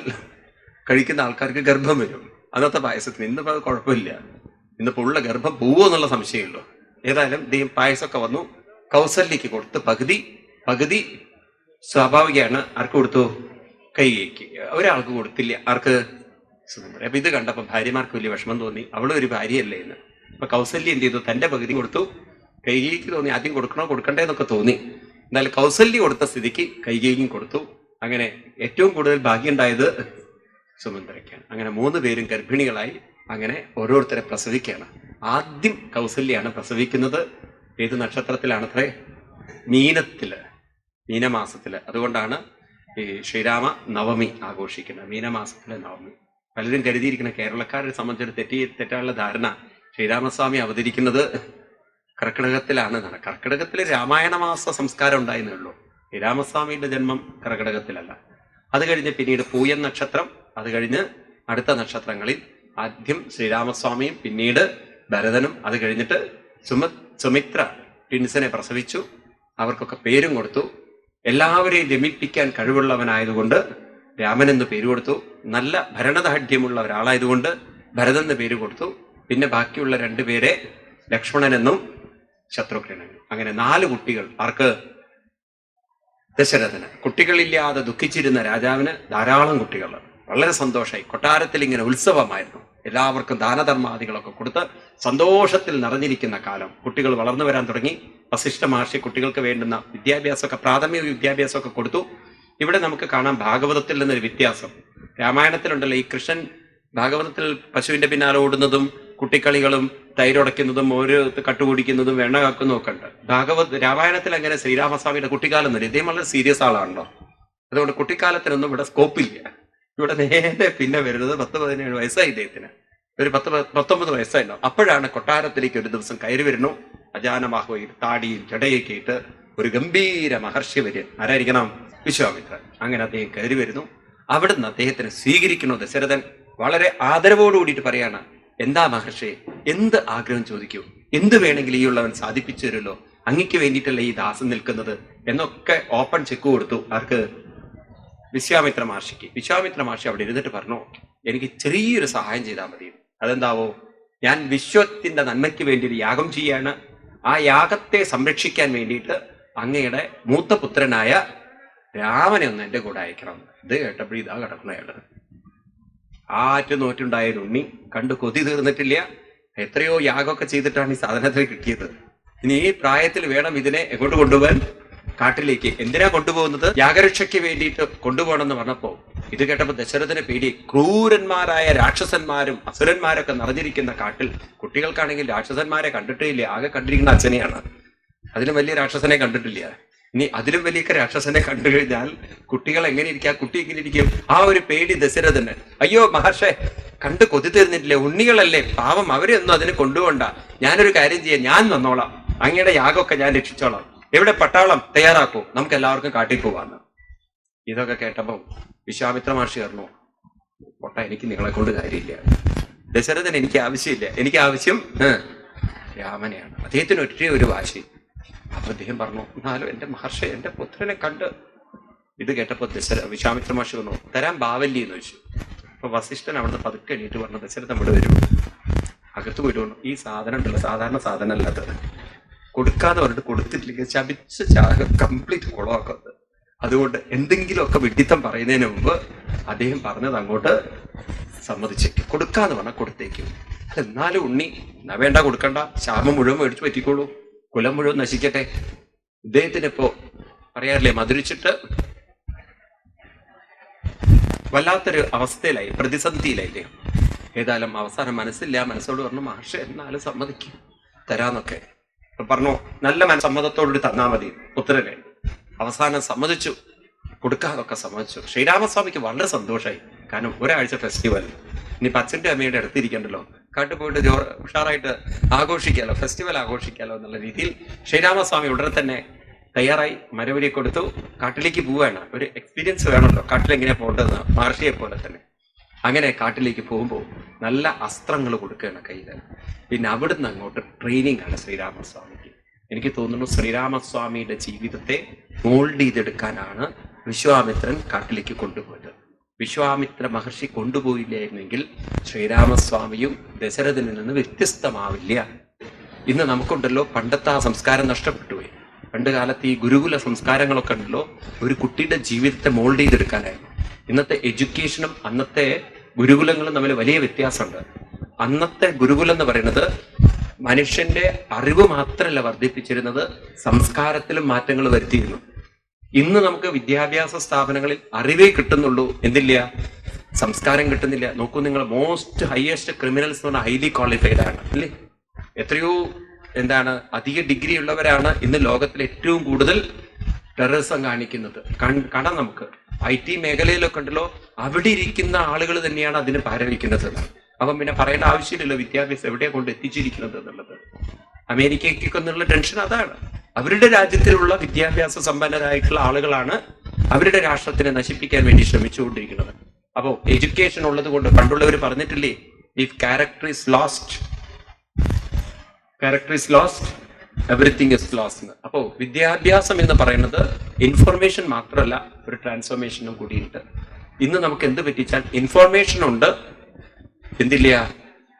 കഴിക്കുന്ന ആൾക്കാർക്ക് ഗർഭം വരും. അന്നത്തെ പായസത്തിന് ഇന്നിപ്പോ കുഴപ്പമില്ല. ഇന്നിപ്പോ ഉള്ള ഗർഭം പോവോ എന്നുള്ള സംശയമുള്ളൂ. ഏതായാലും ഇദ്ദേഹം പായസമൊക്കെ വന്നു. കൗസല്യക്ക് കൊടുത്ത് പകുതി പകുതി സ്വാഭാവികമാണ് ആർക്ക് കൊടുത്തു? കൈകേക്ക് ഒരാൾക്ക് കൊടുത്തില്ല. ആർക്ക്? സുമന്ത്രി അപ്പൊ ഇത് കണ്ടപ്പോൾ ഭാര്യമാർക്ക് വലിയ വിഷമം തോന്നി. അവളും ഒരു ഭാര്യയല്ലേ എന്ന്. അപ്പൊ കൗസല്യ എന്ത് ചെയ്തു? തന്റെ പകുതി കൊടുത്തു. കൈകേക്ക് തോന്നി. ആദ്യം കൊടുക്കണോ? കൊടുക്കണ്ടേ എന്നൊക്കെ തോന്നി. എന്നാൽ കൗസല്യ കൊടുത്ത സ്ഥിതിക്ക് കൈകേക്കും കൊടുത്തു. അങ്ങനെ ഏറ്റവും കൂടുതൽ ഭാഗ്യമുണ്ടായത് സുമന്ത്രയ്ക്കാണ്. അങ്ങനെ മൂന്ന് പേരും ഗർഭിണികളായി അങ്ങനെ ഓരോരുത്തരെ പ്രസവിക്കുകയാണ്. ആദ്യം കൗസല്യാണ് പ്രസവിക്കുന്നത്. ഏത് നക്ഷത്രത്തിലാണത്രേ? മീനത്തിൽ. മീനമാസത്തിൽ. അതുകൊണ്ടാണ് ഈ ശ്രീരാമ നവമി ആഘോഷിക്കുന്നത് മീനമാസത്തിലെ നവമി. പലരും കരുതിയിരിക്കുന്ന കേരളക്കാരെ സംബന്ധിച്ച് തെറ്റി തെറ്റാനുള്ള ധാരണ ശ്രീരാമസ്വാമി അവതരിക്കുന്നത് കർക്കിടകത്തിലാണ് എന്നാണ്. കർക്കിടകത്തിൽ രാമായണ മാസ സംസ്കാരം ഉണ്ടായിരുന്നേ ഉള്ളൂ. ശ്രീരാമസ്വാമിയുടെ ജന്മം കർക്കിടകത്തിലല്ല. അത് കഴിഞ്ഞ് പിന്നീട് പൂയൻ നക്ഷത്രം അത് കഴിഞ്ഞ് അടുത്ത നക്ഷത്രങ്ങളിൽ ആദ്യം ശ്രീരാമസ്വാമിയും പിന്നീട് ഭരതനും അത് കഴിഞ്ഞിട്ട് സുമ സുമിത്ര ട്വിൻസിനെ പ്രസവിച്ചു അവർക്കൊക്കെ പേരും കൊടുത്തു. എല്ലാവരെയും രമിപ്പിക്കാൻ കഴിവുള്ളവനായതുകൊണ്ട് രാമൻ എന്ന് പേര് കൊടുത്തു. നല്ല ഭരണദാഢ്യമുള്ള ഒരാളായതുകൊണ്ട് ഭരതൻ എന്ന് പേര് കൊടുത്തു. പിന്നെ ബാക്കിയുള്ള രണ്ടുപേരെ ലക്ഷ്മണൻ എന്നും ശത്രുഘ്നെന്നും അങ്ങനെ നാല് കുട്ടികൾ. ആർക്ക്? ദശരഥന്. കുട്ടികളില്ലാതെ ദുഃഖിച്ചിരുന്ന രാജാവിന് ധാരാളം കുട്ടികൾ. വളരെ സന്തോഷമായി കൊട്ടാരത്തിൽ ഇങ്ങനെ ഉത്സവമായിരുന്നു. എല്ലാവർക്കും ദാനധർമാദികളൊക്കെ കൊടുത്ത് സന്തോഷത്തിൽ നിറഞ്ഞിരിക്കുന്ന കാലം. കുട്ടികൾ വളർന്നു വരാൻ തുടങ്ങി. വസിഷ്ഠ മഹർഷി കുട്ടികൾക്ക് വേണ്ടുന്ന വിദ്യാഭ്യാസമൊക്കെ പ്രാഥമിക വിദ്യാഭ്യാസമൊക്കെ കൊടുത്തു. ഇവിടെ നമുക്ക് കാണാം ഭാഗവതത്തിൽ നിന്നൊരു വ്യത്യാസം. രാമായണത്തിലുണ്ടല്ലോ ഈ കൃഷ്ണൻ ഭാഗവതത്തിൽ പശുവിന്റെ പിന്നാലെ ഓടുന്നതും കുട്ടിക്കളികളും തൈരുടയ്ക്കുന്നതും ഒരു കട്ടുകുടിക്കുന്നതും വെണ്ണ കാക്കുന്നതും ഒക്കെ ഉണ്ട്. ഭാഗവത് രാമായണത്തിൽ അങ്ങനെ ശ്രീരാമസ്വാമിയുടെ കുട്ടിക്കാലം തന്നെ ഇദ്ദേഹം വളരെ സീരിയസ് ആളാണല്ലോ. അതുകൊണ്ട് കുട്ടിക്കാലത്തിനൊന്നും ഇവിടെ സ്കോപ്പില്ല. ഇവിടെ നേരെ പിന്നെ വരുന്നത് പത്ത് പതിനേഴ് വയസ്സായി ഇദ്ദേഹത്തിന്. ഒരു പത്ത് പത്തൊമ്പത് വയസ്സായിരുന്നു അപ്പോഴാണ് കൊട്ടാരത്തിലേക്ക് ഒരു ദിവസം കയറി വരുന്നു. അജാനമാഹോയിൽ താടിയും ജടയൊക്കെ ഇട്ട് ഒരു ഗംഭീര മഹർഷി വര്യൻ ആരായിരിക്കണം? വിശ്വാമിത്രൻ. അങ്ങനെ അദ്ദേഹം കയറി വരുന്നു. അവിടുന്ന് അദ്ദേഹത്തിന് സ്വീകരിക്കണോ ദശരഥൻ. വളരെ ആദരവോട് കൂടിയിട്ട് പറയാണ് എന്താ മഹർഷി എന്ത് ആഗ്രഹം ചോദിക്കൂ? എന്ത് വേണമെങ്കിലും ഈ ഉള്ളവൻ സാധിപ്പിച്ചു തരുമല്ലോ? അങ്ങക്ക് വേണ്ടിയിട്ടല്ലേ ഈ ദാസൻ നിൽക്കുന്നത്? എന്നൊക്കെ ഓപ്പൺ ചെക്ക് കൊടുത്തു. ആർക്ക് വിശ്വാമിത്ര മഹർഷിക്ക്. വിശ്വാമിത്ര മഹർഷി അവിടെ ഇരുന്നിട്ട് പറഞ്ഞു എനിക്ക് ചെറിയൊരു സഹായം ചെയ്താൽ മതി. അതെന്താവോ? ഞാൻ വിശ്വത്തിന്റെ നന്മയ്ക്ക് വേണ്ടി ഒരു യാഗം ചെയ്യാണ്. ആ യാഗത്തെ സംരക്ഷിക്കാൻ വേണ്ടിയിട്ട് അങ്ങയുടെ മൂത്ത പുത്രനായ രാമനെ ഒന്ന് എന്റെ കൂടെ അയക്കണം. ഇത് കേട്ടപ്പോൾ ഇതാ കിടക്കണ ആറ്റു നോറ്റുണ്ടായ ഉണ്ണി കണ്ട് കൊതി തീർന്നിട്ടില്ല. എത്രയോ യാഗമൊക്കെ ചെയ്തിട്ടാണ് ഈ സാധനത്തിൽ കിട്ടിയത്. ഇനി ഈ പ്രായത്തിൽ വേണം ഇതിനെ എങ്ങോട്ട് കൊണ്ടുപോകാൻ? കാട്ടിലേക്ക് എന്തിനാ കൊണ്ടുപോകുന്നത്? യാഗരക്ഷയ്ക്ക് വേണ്ടിയിട്ട് കൊണ്ടുപോകണമെന്ന് പറഞ്ഞപ്പോ ഇത് കേട്ടപ്പോ ദശരഥന് പേടി. ക്രൂരന്മാരായ രാക്ഷസന്മാരും അസുരന്മാരൊക്കെ നിറഞ്ഞിരിക്കുന്ന കാട്ടിൽ കുട്ടികൾക്കാണെങ്കിൽ രാക്ഷസന്മാരെ കണ്ടിട്ടേ ഇല്ല ആകെ കണ്ടിരിക്കുന്ന അച്ഛനെയാണ്. അതിലും വലിയ രാക്ഷസനെ കണ്ടിട്ടില്ല. ഇനി അതിലും വലിയ രാക്ഷസനെ കണ്ടു കഴിഞ്ഞാൽ കുട്ടികൾ എങ്ങനെ ഇരിക്കുക കുട്ടി എങ്ങനെ ഇരിക്കും? ആ ഒരു പേടി ദശരഥന്. അയ്യോ മഹർഷെ കണ്ട് കൊതി തീർന്നിട്ടില്ലേ? ഉണ്ണികളല്ലേ? പാവം അവരെയൊന്നും അതിന് കൊണ്ടുപോണ്ട ഞാനൊരു കാര്യം ചെയ്യാം. ഞാൻ വന്നോളാം. അങ്ങയുടെ യാഗമൊക്കെ ഞാൻ രക്ഷിച്ചോളാം. എവിടെ പട്ടാളം തയ്യാറാക്കൂ നമുക്ക് എല്ലാവർക്കും കാട്ടിൽ പോവാന്ന് ഇതൊക്കെ കേട്ടപ്പോ വിശ്വാമിത്ര മഹർഷി പറഞ്ഞു പൊട്ട എനിക്ക് നിങ്ങളെ കൊണ്ട് കാര്യമില്ല. ദശരഥൻ എനിക്ക് ആവശ്യമില്ല. എനിക്ക് ആവശ്യം രാമനെയാണ്. അദ്ദേഹത്തിന് ഒറ്റ ഒരു വാശി. അപ്പൊ അദ്ദേഹം പറഞ്ഞു എന്നാലും എന്റെ മഹർഷി എന്റെ പുത്രനെ കണ്ട് ഇത് കേട്ടപ്പോ ദശര വിശ്വാമിത്ര മഹർഷി പറഞ്ഞു തരാൻ ബാവല്ലി എന്ന് വെച്ചു അപ്പൊ വസിഷ്ഠൻ അവിടുന്ന് പതുക്കെ എണീറ്റ് പറഞ്ഞു ദശരഥൻ ഇവിടെ വരും. അകത്ത് പോയിട്ട് പറഞ്ഞു ഈ സാധനം ഉണ്ടല്ലോ സാധാരണ സാധനം അല്ലാത്തത് കൊടുക്കാതെ പറഞ്ഞിട്ട് കൊടുത്തിട്ടില്ലെങ്കിൽ ശപിച്ച് ചാകം കംപ്ലീറ്റ് കുളമാക്കുന്നത് അതുകൊണ്ട് എന്തെങ്കിലുമൊക്കെ വിഡിത്തം പറയുന്നതിന് മുമ്പ് അദ്ദേഹം പറഞ്ഞത് അങ്ങോട്ട് സമ്മതിച്ചേക്കും. കൊടുക്കാന്ന് പറഞ്ഞാൽ കൊടുത്തേക്കും. അല്ല എന്നാലും ഉണ്ണി എന്നാ വേണ്ട കൊടുക്കണ്ട. ചാമം മുഴുവൻ മേടിച്ചു പറ്റിക്കോളൂ. കുലം മുഴുവൻ നശിക്കട്ടെ. ഇദ്ദേഹത്തിന് ഇപ്പോ പറയാറില്ലേ മധുരിച്ചിട്ട് വല്ലാത്തൊരു അവസ്ഥയിലായി പ്രതിസന്ധിയിലായി ഇദ്ദേഹം ഏതായാലും അവസാനം മനസ്സില്ല മനസ്സോട് പറഞ്ഞു മഹർഷി എന്നാലും സമ്മതിക്കും. തരാന്നൊക്കെ. പറഞ്ഞു നല്ല മനസ്സമ്മതത്തോടുകൂടി തന്നാൽ തന്നാ മതി പുത്രനെ അവസാനം സമ്മതിച്ചു. കൊടുക്കാതൊക്കെ സമ്മതിച്ചു. ശ്രീരാമസ്വാമിക്ക് വളരെ സന്തോഷമായി കാരണം ഒരാഴ്ച ഫെസ്റ്റിവൽ ഇനി അച്ഛന്റെ അമ്മയുടെ അടുത്തിരിക്കണ്ടല്ലോ. കാട്ടു പോയിട്ട് ജോ ഉഷാറായിട്ട് ആഘോഷിക്കാലോ ഫെസ്റ്റിവൽ ആഘോഷിക്കാലോ എന്നുള്ള രീതിയിൽ ശ്രീരാമസ്വാമി ഉടനെ തന്നെ തയ്യാറായി. മരവരി കൊടുത്തു. കാട്ടിലേക്ക് പോവുകയാണ്. ഒരു എക്സ്പീരിയൻസ് വേണമല്ലോ. കാട്ടിലെങ്ങനെയാണ് പോകേണ്ടതെന്ന് മഹർഷിയെ പോലെ തന്നെ. അങ്ങനെ കാട്ടിലേക്ക് പോകുമ്പോൾ നല്ല അസ്ത്രങ്ങൾ കൊടുക്കുകയാണ് കയ്യിൽ പിന്നെ അവിടുന്ന് അങ്ങോട്ട് ട്രെയിനിങ് ആണ് ശ്രീരാമസ്വാമിക്ക്. എനിക്ക് തോന്നുന്നു ശ്രീരാമസ്വാമിയുടെ ജീവിതത്തെ മോൾഡ് ചെയ്തെടുക്കാനാണ് വിശ്വാമിത്രൻ കാട്ടിലേക്ക് കൊണ്ടുപോയത്. വിശ്വാമിത്ര മഹർഷി കൊണ്ടുപോയില്ലായിരുന്നെങ്കിൽ ശ്രീരാമസ്വാമിയും ദശരഥനിൽ നിന്ന് വ്യത്യസ്തമാവില്ല. ഇന്ന് നമുക്കുണ്ടല്ലോ പണ്ടത്തെ ആ സംസ്കാരം നഷ്ടപ്പെട്ടുപോയി. പണ്ട് കാലത്ത് ഈ ഗുരുകുല സംസ്കാരങ്ങളൊക്കെ ഉണ്ടല്ലോ. ഒരു കുട്ടിയുടെ ജീവിതത്തെ മോൾഡ് ചെയ്തെടുക്കാനായിരുന്നു. ഇന്നത്തെ എഡ്യൂക്കേഷനും അന്നത്തെ ഗുരുകുലങ്ങളും തമ്മിൽ വലിയ വ്യത്യാസമുണ്ട്. അന്നത്തെ ഗുരുകുലം എന്ന് പറയുന്നത് മനുഷ്യന്റെ അറിവ് മാത്രമല്ല വർദ്ധിപ്പിച്ചിരുന്നത് സംസ്കാരത്തിലും മാറ്റങ്ങൾ വരുത്തിയിരുന്നു. ഇന്ന് നമുക്ക് വിദ്യാഭ്യാസ സ്ഥാപനങ്ങളിൽ അറിവേ കിട്ടുന്നുള്ളൂ. എന്തില്ല? സംസ്കാരം കിട്ടുന്നില്ല. നോക്കൂ നിങ്ങൾ മോസ്റ്റ് ഹയസ്റ്റ് ക്രിമിനൽസ് എന്ന് പറഞ്ഞാൽ ഹൈലി ക്വാളിഫൈഡ് ആണ്. അല്ലേ? എത്രയോ എന്താണ് അധിക ഡിഗ്രി ഉള്ളവരാണ് ഇന്ന് ലോകത്തിൽ ഏറ്റവും കൂടുതൽ ടെററിസം കാണിക്കുന്നത്. കട നമുക്ക്. ഐ ടി മേഖലയിലൊക്കെ ഉണ്ടല്ലോ അവിടെ ഇരിക്കുന്ന ആളുകൾ തന്നെയാണ് അതിന് പാരവിക്കുന്നത് അപ്പം പിന്നെ പറയേണ്ട ആവശ്യമില്ലല്ലോ വിദ്യാഭ്യാസം എവിടെ കൊണ്ട് എത്തിച്ചിരിക്കുന്നത് എന്നുള്ളത്. അമേരിക്കയ്ക്കൊക്കെ എന്നുള്ള ടെൻഷൻ അതാണ്. അവരുടെ രാജ്യത്തിലുള്ള വിദ്യാഭ്യാസ സമ്പന്നരായിട്ടുള്ള ആളുകളാണ് അവരുടെ രാഷ്ട്രത്തിനെ നശിപ്പിക്കാൻ വേണ്ടി ശ്രമിച്ചുകൊണ്ടിരിക്കുന്നത്. അപ്പോൾ എഡ്യൂക്കേഷൻ ഉള്ളത് കൊണ്ട് പണ്ടുള്ളവർ പറഞ്ഞിട്ടില്ലേ if character is lost character is lost everything is loss എന്ന്. അപ്പോ വിദ്യാഭ്യാസം എന്ന് പറയുന്നത് ഇൻഫർമേഷൻ മാത്രമല്ല ഒരു ട്രാൻസ്ഫോർമേഷനും കൂടിയിട്ട്. ഇന്ന് നമുക്ക് എന്ത് പറ്റിച്ചാൽ ഇൻഫോർമേഷൻ ഉണ്ട്. എന്തില്ല?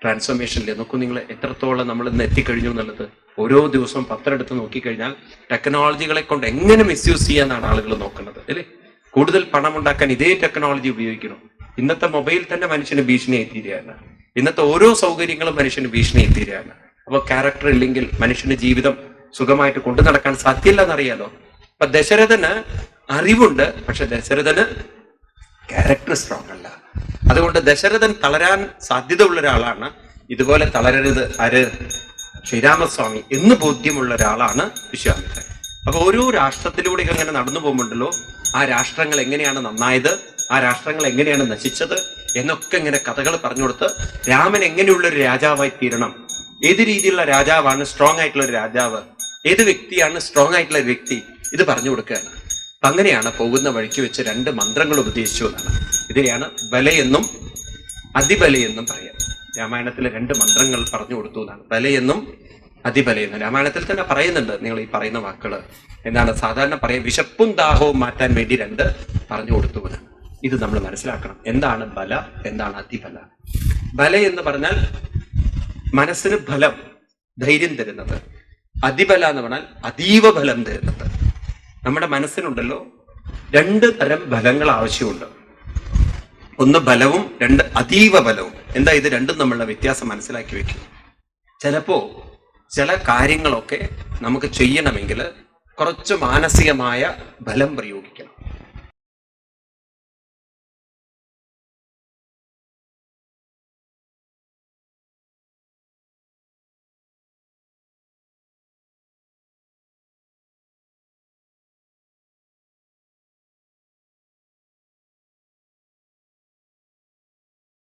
ട്രാൻസ്ഫോർമേഷൻ ഇല്ല. നോക്കൂ നിങ്ങൾ എത്രത്തോളം നമ്മൾ ഇന്ന് എത്തിക്കഴിഞ്ഞു എന്നുള്ളത്. ഓരോ ദിവസവും പത്രം എടുത്ത് നോക്കിക്കഴിഞ്ഞാൽ ടെക്നോളജികളെ കൊണ്ട് എങ്ങനെ മിസ്യൂസ് ചെയ്യാന്നാണ് ആളുകൾ നോക്കുന്നത് അല്ലേ? കൂടുതൽ പണം ഉണ്ടാക്കാൻ ഇതേ ടെക്നോളജി ഉപയോഗിക്കണം. ഇന്നത്തെ മൊബൈൽ തന്നെ മനുഷ്യന് ഭീഷണി എത്തിയിരിക്കുകയാണ് ഇന്നത്തെ ഓരോ സൗകര്യങ്ങളും മനുഷ്യന് ഭീഷണി തീരുകയാണ് അപ്പൊ ക്യാരക്ടർ ഇല്ലെങ്കിൽ മനുഷ്യന് ജീവിതം സുഖമായിട്ട് കൊണ്ടു നടക്കാൻ സാധ്യല്ല എന്നറിയാലോ. അപ്പൊ ദശരഥന് അറിവുണ്ട് പക്ഷെ ദശരഥന് ക്യാരക്ടർ സ്ട്രോങ് അല്ല. അതുകൊണ്ട് ദശരഥൻ തളരാൻ സാധ്യത ഉള്ള ഒരാളാണ് ഇതുപോലെ തളരരുത് ആര്? ശ്രീരാമസ്വാമി എന്ന് ബോധ്യമുള്ള ഒരാളാണ് വിശ്വാമിത്രൻ. അപ്പൊ ഓരോ രാഷ്ട്രത്തിലൂടെ അങ്ങനെ നടന്നു പോകുമ്പോണ്ടല്ലോ ആ രാഷ്ട്രങ്ങൾ എങ്ങനെയാണ് നന്നായത് ആ രാഷ്ട്രങ്ങൾ എങ്ങനെയാണ് നശിച്ചത് എന്നൊക്കെ ഇങ്ങനെ കഥകൾ പറഞ്ഞു കൊടുത്ത് രാമൻ എങ്ങനെയുള്ള ഒരു രാജാവായി തീരണം ഏത് രീതിയിലുള്ള രാജാവാണ് സ്ട്രോങ് ആയിട്ടുള്ള ഒരു രാജാവ്? ഏത് വ്യക്തിയാണ് സ്ട്രോങ് ആയിട്ടുള്ള ഒരു വ്യക്തി? ഇത് പറഞ്ഞു കൊടുക്കുകയാണ്. അങ്ങനെയാണ് പോകുന്ന വഴിക്ക് വെച്ച് രണ്ട് മന്ത്രങ്ങൾ ഉപദേശിച്ചു എന്നാണ്. ഇതിനെയാണ് ബലയെന്നും അതിബലയെന്നും പറയാം. രാമായണത്തിലെ രണ്ട് മന്ത്രങ്ങൾ പറഞ്ഞു കൊടുത്തു എന്നാണ്. ബലയെന്നും അതിബലയെന്നും. രാമായണത്തിൽ തന്നെ പറയുന്നുണ്ട് നിങ്ങൾ ഈ പറയുന്ന വാക്കുകൾ. എന്താണ്? സാധാരണ പറയാം വിശപ്പും ദാഹവും മാറ്റാൻ വേണ്ടി രണ്ട് പറഞ്ഞു കൊടുത്തു എന്നാണ് ഇത് നമ്മൾ മനസ്സിലാക്കണം. എന്താണ് ബല? എന്താണ് അതിബല? ബല എന്ന് പറഞ്ഞാൽ മനസ്സിന് ഫലം ധൈര്യം തരുന്നത്. അതിബല എന്ന് പറഞ്ഞാൽ അതീവ ഫലം തരുന്നത്. നമ്മുടെ മനസ്സിനുണ്ടല്ലോ രണ്ട് തരം ഫലങ്ങൾ ആവശ്യമുണ്ട്. ഒന്ന് ബലവും രണ്ട് അതീവ ബലവും എന്താ ഇത് രണ്ടും നമ്മളുടെ വ്യത്യാസം മനസ്സിലാക്കി വെക്കും. ചിലപ്പോ ചില കാര്യങ്ങളൊക്കെ നമുക്ക് ചെയ്യണമെങ്കിൽ കുറച്ച് മാനസികമായ ബലം പ്രയോഗിക്കണം.